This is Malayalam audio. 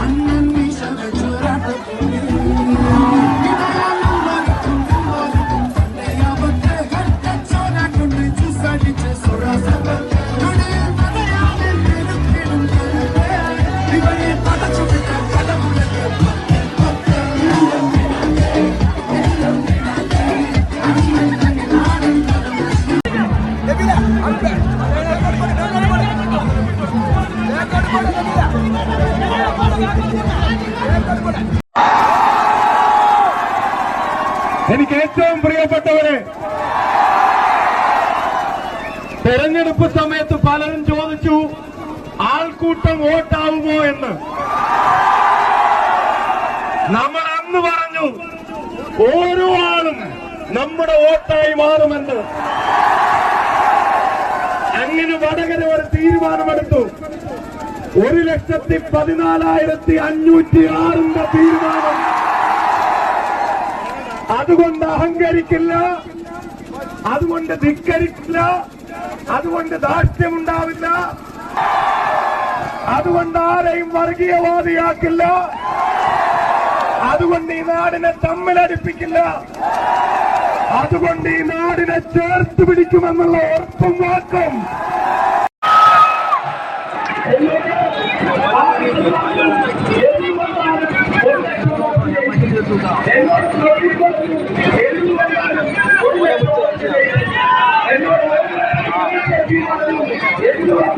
I'm എനിക്ക് ഏറ്റവും പ്രിയപ്പെട്ടവരെ തെരഞ്ഞെടുപ്പ് സമയത്ത് പലരും ചോദിച്ചു ആൾക്കൂട്ടം വോട്ടാവുമോ എന്ന്. നമ്മൾ അന്ന് പറഞ്ഞു ഓരോ ആളും നമ്മുടെ വോട്ടായി മാറുമെന്ന്. അങ്ങനെ വടകര ഒരു തീരുമാനമെടുത്തു. ഒരു ലക്ഷത്തി പതിനാലായിരത്തി അഞ്ഞൂറ്റി ആറിന്റെ തീരുമാനം. അതുകൊണ്ട് അഹങ്കരിക്കില്ല അതുകൊണ്ട് ധിക്കരിക്കില്ല അതുകൊണ്ട് ദാഷ്ട്യമുണ്ടാവില്ല അതുകൊണ്ട് ആരെയും വർഗീയവാദിയാക്കില്ല അതുകൊണ്ട് ഈ നാടിനെ തമ്മിലടിപ്പിക്കില്ല. അതുകൊണ്ട് ഈ നാടിനെ ചേർത്ത് പിടിക്കുമെന്നുള്ള ഉറപ്പും വാക്കും. എന്നോട്